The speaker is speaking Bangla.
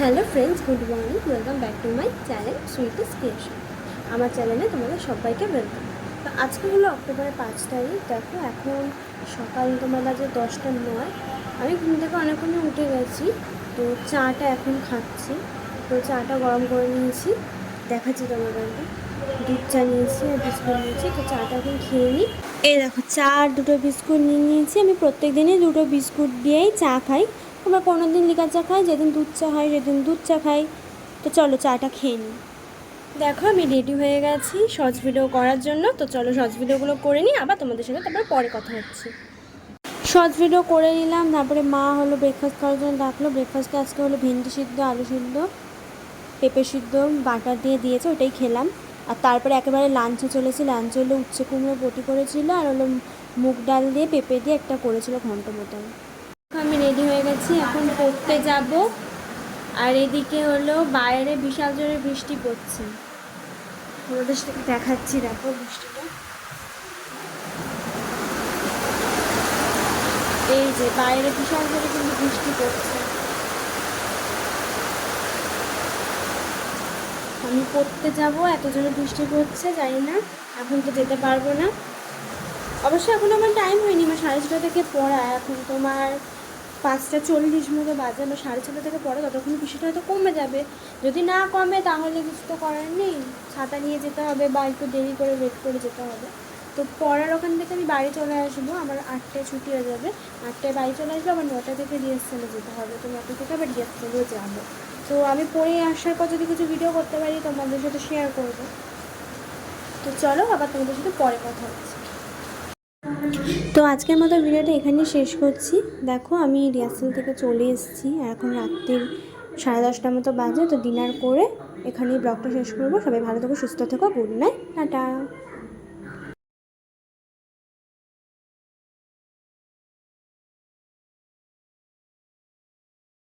Hello friends good morning welcome back to my channel sweetest creation আমার চ্যানেলে তোমাদের সবাইকে ওয়েলকাম তো আজকে হলো অক্টোবরের পাঁচ তারিখ। দেখো, এখন সকাল তোমার বাজে দশটা নয়। আমি ঘুম থেকে অনেকক্ষণে উঠে গেছি। তো চাটা এখন খাচ্ছি। তো চাটা গরম করে নিয়েছি। দেখাচ্ছি তোমাদেরকে। দুধ চা নিয়েছি, আর বিস্কুট নিয়েছি। তো চাটা এখন খেয়ে নিই। এই দেখো চা আর দুটো বিস্কুট নিয়ে নিয়েছি। আমি প্রত্যেক দিনই দুটো বিস্কুট দিয়েই চা খাই। আমরা কোনো দিন লিকার চা খাই, যেদিন দুধ চা হয় সেদিন দুধ চা খাই। তো চলো চাটা খেয়ে নিই দেখো আমি রেডি হয়ে গেছি শর্টস ভিডিও করার জন্য। তো চলো শর্টস ভিডিওগুলো করে নিই, আবার তোমাদের সঙ্গে তারপরে পরে কথা হচ্ছে। শর্টস ভিডিও করে নিলাম, তারপরে মা হলো ব্রেকফাস্ট করার জন্য ডাকলো। ব্রেকফাস্টে আজকে হলো ভেন্ডি সিদ্ধ, আলু সিদ্ধ, পেঁপে সিদ্ধ, বাটার দিয়ে দিয়েছে, ওটাই খেলাম। আর তারপরে একেবারে লাঞ্চে চলেছি লাঞ্চে হলো উচ্ছে কুমড়ো বটি করেছিল, আর হলো মুগ ডাল দিয়ে পেঁপে দিয়ে একটা করেছিল ঘন্ট মতন। আমি রেডি হয়ে গেছি, এখন পড়তে যাব। আর এদিকে হলো বাইরে বিশাল জোরে বৃষ্টি পড়ছে। তোমাদের দেখাচ্ছি, দেখো বৃষ্টিটা। এই যে বাইরে বিশাল জোরে কিন্তু বৃষ্টি পড়ছে। আমি পড়তে যাব, এত জোরে বৃষ্টি পড়ছে, জানি না। এখন তো যেতে পারব না। অবশ্যই এখন আমার টাইম হয়নি, আমার সাড়ে ছটা থেকে পড়া। এখন তোমার পাঁচটা চল্লিশ মতো বাজে আমার সাড়ে ছটা থেকে পড়া, ততক্ষণ কিছুটা হয়তো কমে যাবে। যদি না কমে, তাহলে কিছু তো করার নেই। ছাতা নিয়ে যেতে হবে বা একটু দেরি করে ওয়েট করে যেতে হবে। তো পড়ার ওখান থেকে আমি বাড়ি চলে আসব। আমার আটটায় ছুটি হয়ে যাবে। আটটায় বাড়ি চলে আসব, আবার নটা থেকে রিহার্সালে যেতে হবে। তো নটা থেকে আবার রিহার্সালেও যাব। তো আমি পড়ে আসার পর যদি কিছু ভিডিও করতে পারি, তোমাদের সাথে শেয়ার করব। তো চলো, আবার তোমাদের সাথে পরে কথা হচ্ছে। তো আজকের মতো ভিডিওটা এখানেই শেষ করছি। দেখো, আমি রিহার্সাল থেকে চলে এসেছি। এখন রাত্রির সাড়ে দশটার মতো বাজে, তো ডিনার করে এখানেই ব্লগটা শেষ করব। সবাই ভালো থেকো, সুস্থ থেকো গুড নাইট টাটা।